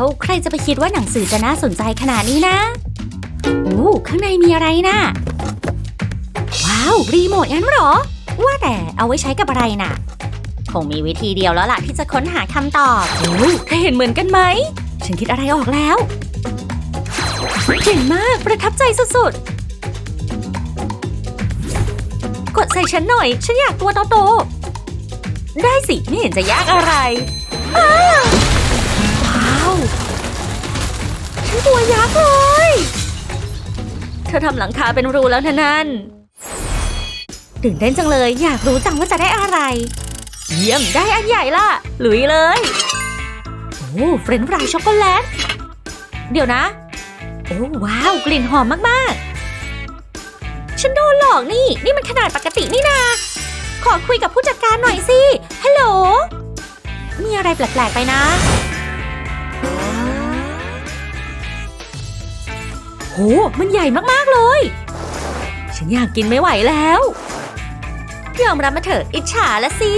วใครจะไปคิดว่าหนังสือจะน่าสนใจขนาดนี้นะโอ้ข้างในมีอะไรนะ่ะ ว้าว รีโมทงั้นหรอ ว่าแต่เอาไว้ใช้กับอะไรน่ะ คงมีวิธีเดียวแล้วล่ะที่จะค้นหาคำตอบโอ้เธอเห็นเหมือนกันไหม ฉันคิดอะไรออกแล้วเก่งมากประทับใจสุดๆ กดใส่ฉันหน่อย ฉันอยากตัวโตๆได้สิ ไม่เห็นจะยากอะไร ตัวยักษ์เลย เธอทำหลังคาเป็นรูแล้วนะนั่นตื่นเต้นจังเลย อยากรู้จังว่าจะได้อะไร เยี่ยมได้อันใหญ่ล่ะ ลุยเลย โอ้เฟรนช์ฟรายช็อกโกแลต เดี๋ยวนะ โอ้ว้าว กลิ่นหอมมากๆ ฉันโดนหลอกนี่ นี่มันขนาดปกตินี่นา ขอคุยกับผู้จัดการหน่อยสิ ฮัลโหล มีอะไรแปลกๆไปนะ โห มันใหญ่มากๆเลย ฉันอยากกินไม่ไหวแล้ว ยอมรับมาเถอะอิจฉาละสิ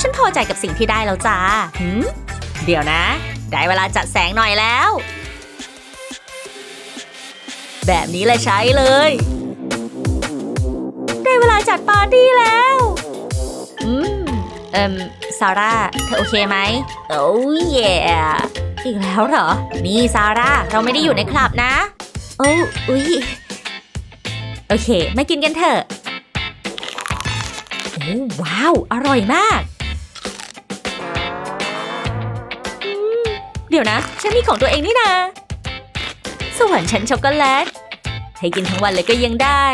ฉันพอใจกับสิ่งที่ได้แล้วจ้าหืมเดี๋ยวนะ ได้เวลาจัดแสงหน่อยแล้ว แบบนี้เลยใช้เลย ได้เวลาจัดปาร์ตี้แล้ว อืม เอิมซาร่า เธอโอเคไหมโอ้ยเย่ อีกแล้วเหรอ นี่ซาร่า เราไม่ได้อยู่ในคลับนะ โอ้อุ๊ย โอเค มากินกันเถอะ โอ้ว้าว อร่อยมากอืมเดี๋ยวนะ ฉันมีของตัวเองนี่นาส่วนฉันช็อกโกแลต ให้กินทั้งวันเลยก็ยังได้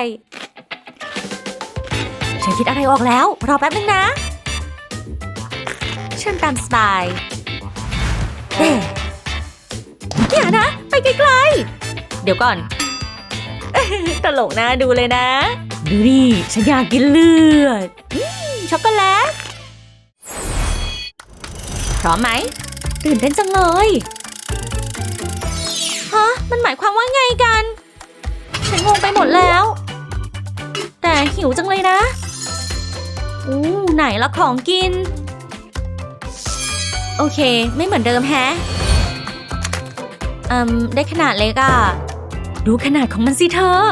ฉันคิดอะไรออกแล้ว รอแป๊บนึงนะเชิญตามสไตล์เอย่านะ ไปไกลๆ เดี๋ยวก่อน ตลกนะดูเลยนะ ดูนี่ฉันอยากกินเลือด ช็อกโกแลต พร้อมไหม ตื่นเต้นจังเลย ฮะ มันหมายความว่าไงกัน ฉันงงไปหมดแล้ว แต่หิวจังเลยนะอู้ไหนละของกิน โอเค ไม่เหมือนเดิมแฮะอืมได้ขนาดเล็กอะดูขนาดของมันสิเธอ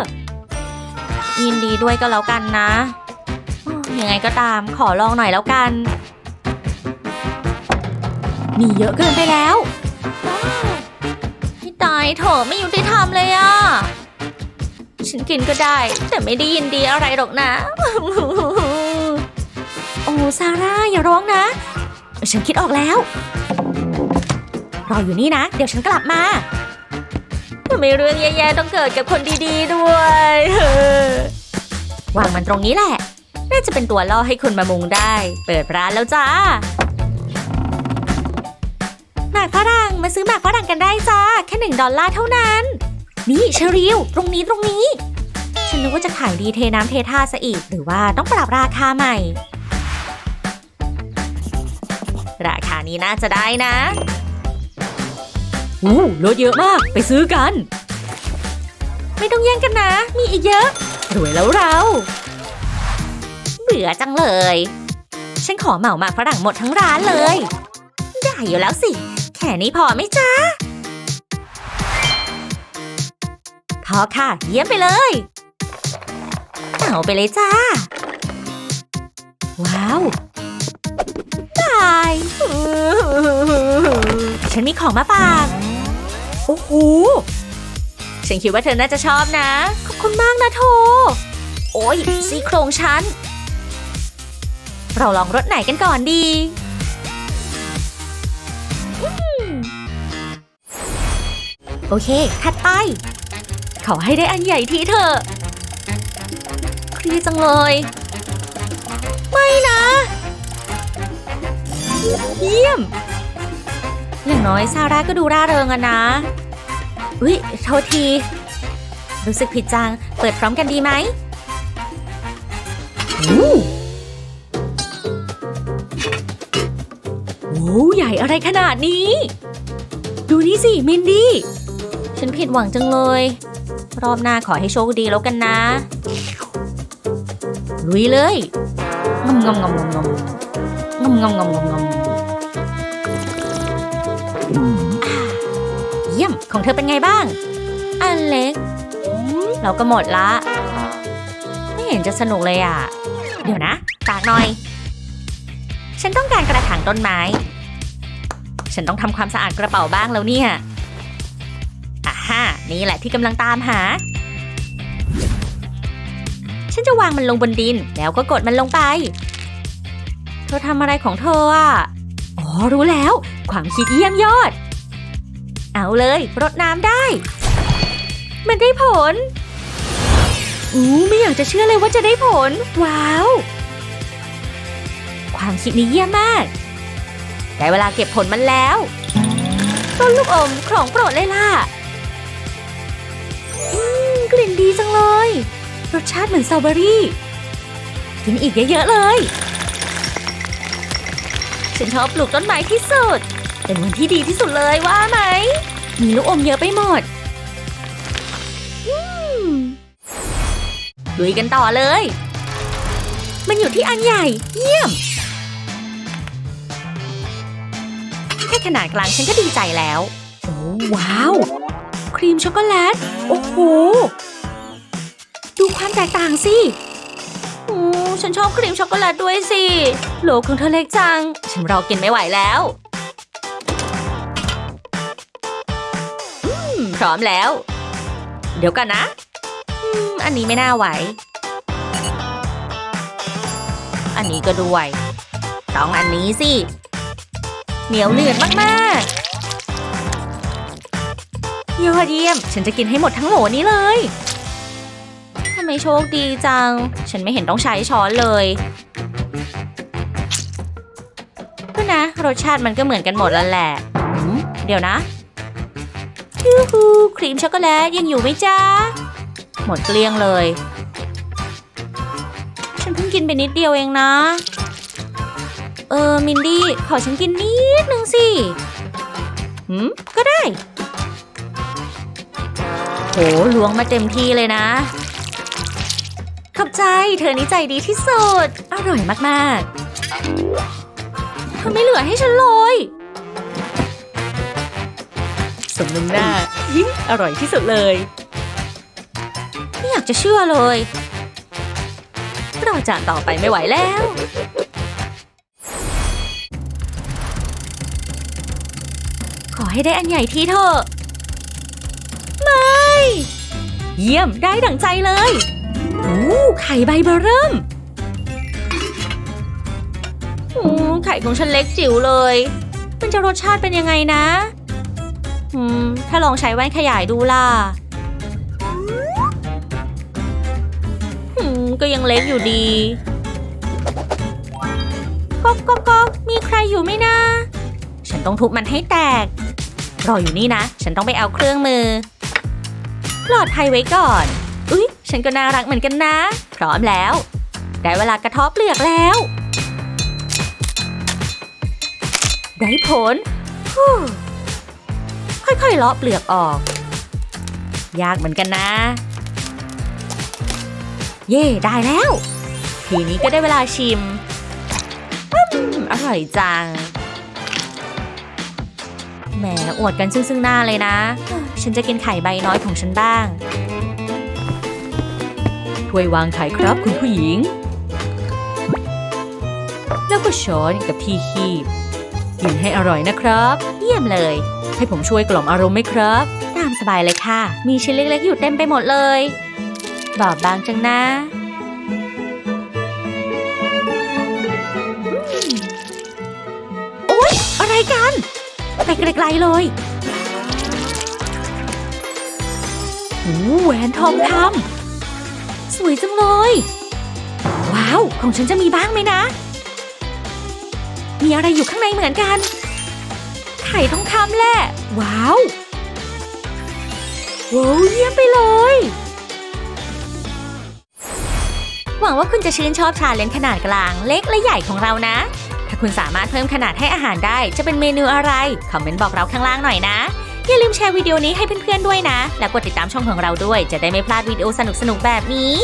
ยินดีด้วยก็แล้วกันนะ ยังไงก็ตามขอลองหน่อยแล้วกัน มีเยอะเกินไปแล้วอ้าวพี่ตายเถอะไม่ยุติธรรมเลยอะฉันกินก็ได้ แต่ไม่ได้ยินดีอะไรหรอกนะ โอ้ซาร่าอย่าร้องนะ ฉันคิดออกแล้ว รออยู่นี่นะ เดี๋ยวฉันกลับมาทำไมเรื่องแย่ๆต้องเกิดกับคนดีๆด้วยวางมันตรงนี้แหละ น่าจะเป็นตัวล่อให้คุณมามุงได้ เปิดร้านแล้วจ้าหมากฝรั่งมาซื้อหมากฝรั่งกันได้จ้า แค่หนึ่งดอลลาร์เท่านั้น นี่เชอริลตรงนี้ตรงนี้ ฉันนึกว่าจะขายดีเทน้ำเทท่าซะอีก หรือว่าต้องปรับราคาใหม่ ราคานี้น่าจะได้นะอู้ลดเยอะมาก ไปซื้อกัน ไม่ต้องแย่งกันนะ มีอีกเยอะ รวยแล้วเรา เบื่อจังเลย ฉันขอเหมาหมากฝรั่งหมดทั้งร้านเลย ได้อยู่แล้วสิ แค่นี้พอไหมจ๊ะพอค่ะ เยี่ยมไปเลย เอาไปเลยจ้า ว้าวตายฉันมีของมาฝาก โอ้โห ฉันคิดว่าเธอน่าจะชอบนะ ขอบคุณมากนะโท โอ้ยซี่โครงฉัน เราลองรสไหนกันก่อนดีอืมโอเค ถัดไป ขอให้ได้อันใหญ่ทีเถอะเครียดจังเลย ไม่นะ เยี่ยม อย่างน้อยซาร่าก็ดูร่าเริงอะนะอุ๊ยโทษที รู้สึกผิดจัง เปิดพร้อมกันดีไหมอู้โว้วใหญ่อะไรขนาดนี้ ดูนี่สิ มินดี้ ฉันผิดหวังจังเลย รอบหน้าขอให้โชคดีแล้วกันนะ ลุยเลยงำงำงำงำ งำงำงำงำงำงำเยี่ยมของเธอเป็นไงบ้าง อันเล็ก เราก็หมดละ ไม่เห็นจะสนุกเลยอะ เดี๋ยวนะตากหน่อย ฉันต้องการกระถางต้นไม้ ฉันต้องทำความสะอาดกระเป๋าบ้างแล้วเนี่ยอ่าฮะนี่แหละที่กำลังตามหา ฉันจะวางมันลงบนดินแล้วก็กดมันลงไป ธอทำอะไรของเธออะ อ๋อ รู้แล้ว ความคิดเยี่ยมยอด เอาเลยรดน้ำได้ มันได้ผล อู้ไม่อยากจะเชื่อเลยว่าจะได้ผล ว้าว ความคิดนี้เยี่ยมมากได้เวลาเก็บผลมันแล้วต้นลูกอมของโปรดเลยล่ะอืมกลิ่นดีจังเลย รสชาติเหมือนสตรอเบอรี่ กินอีกเยอะๆเลย ฉันชอบปลูกต้นไม้ที่สุด เป็นวันที่ดีที่สุดเลยว่าไหม มีลูกอมเยอะไปหมดลุยกันต่อเลย มันอยู่ที่อันใหญ่ เยี่ยม แค่ขนาดกลางฉันก็ดีใจแล้ว โอ้ว้าว ครีมช็อกโกแลต โอ้โห ดูความแตกต่างสิ อฉันชอบครีมช็อกโกแลตด้วยสิ โหลของเธอเล็กจัง ฉันรอกินไม่ไหวแล้วอืมพร้อมแล้ว เดี๋ยวกันนะอืมอันนี้ไม่น่าไหว อันนี้ก็ด้วยต้องอันนี้สิ เหนียวเหนืดมากๆยอดเยี่ยม ฉันจะกินให้หมดทั้งโหลนี้เลย ทำไมโชคดีจัง ฉันไม่เห็นต้องใช้ช้อนเลยก็นะ รสชาติมันก็เหมือนกันหมดแล้วแหละอืมเดี๋ยวนะยูฮูครีมช็อกโกแลตยังอยู่ไหมจ๊ะ หมดเกลี้ยงเลย ฉันเพิ่งกินไปนิดเดียวเองนะ เออ มินดี้ ขอฉันกินนิดนึงสิหืมก็ได้ โหล้วงมาเต็มที่เลยนะข อบใจ เธอนี่ใจดีที่สุด อร่อยมากๆเธอไม่เหลือให้ฉันเลยสมน้ำหน้ายิ่งอร่อยที่สุดเลย ไม่อยากจะเชื่อเลยรอจานต่อไปไม่ไหวแล้ว ขอให้ได้อันใหญ่ที่เถอะ ไม่ เยี่ยมได้ดั่งใจเลย โอ้ไข่ใบเบอร์เริ่มโอ้ไข่ของฉันเล็กจิ๋วเลย มันจะรสชาติเป็นยังไงนะ อืม ถ้าลองใช้แว่นขยายดูล่ะอืม ก็ยังเล็กอยู่ดีก๊อกก๊อกก๊อกมีใครอยู่ไหมนะ ฉันต้องทุบมันให้แตก รออยู่นี่นะ ฉันต้องไปเอาเครื่องมือปลอดภัยไว้ก่อน อุ๊ย ฉันก็น่ารักเหมือนกันนะ พร้อมแล้ว ได้เวลากระทบเปลือกแล้ว ได้ผล ค่อยๆเลาะเปลือกออก ยากเหมือนกันนะ เย่ได้แล้ว ทีนี้ก็ได้เวลาชิมอร่อยจัง แหมอวดกันซึ่งซึ่งหน้าเลยนะ ฉันจะกินไข่ใบน้อยของฉันบ้าง ถ้วยวางไข่ครับคุณผู้หญิง แล้วก็ช้อนกับที่คีบกินให้อร่อยนะครับ เยี่ยมเลย ให้ผมช่วยกล่อมอารมณ์ไหมครับ ตามสบายเลยค่ะ มีชิ้นเล็กๆอยู่เต็มไปหมดเลยบอบบางจังนะโอ๊ยอะไรกัน ไปไกลๆเลยโอ้แหวนทองคำ สวยจังเลย ว้าว ของฉันจะมีบ้างไหมนะ มีอะไรอยู่ข้างในเหมือนกัน ไข่ทองคำแหละ ว้าวว้าวเยี่ยมไปเลย หวังว่าคุณจะชื่นชอบชาเลนจ์ขนาดกลาง เล็กและใหญ่ของเรานะ ถ้าคุณสามารถเพิ่มขนาดให้อาหารได้ จะเป็นเมนูอะไร คอมเมนต์บอกเราข้างล่างหน่อยนะ อย่าลืมแชร์วิดีโอนี้ให้เพื่อนๆด้วยนะ และกดติดตามช่องของเราด้วย จะได้ไม่พลาดวิดีโอสนุกๆแบบนี้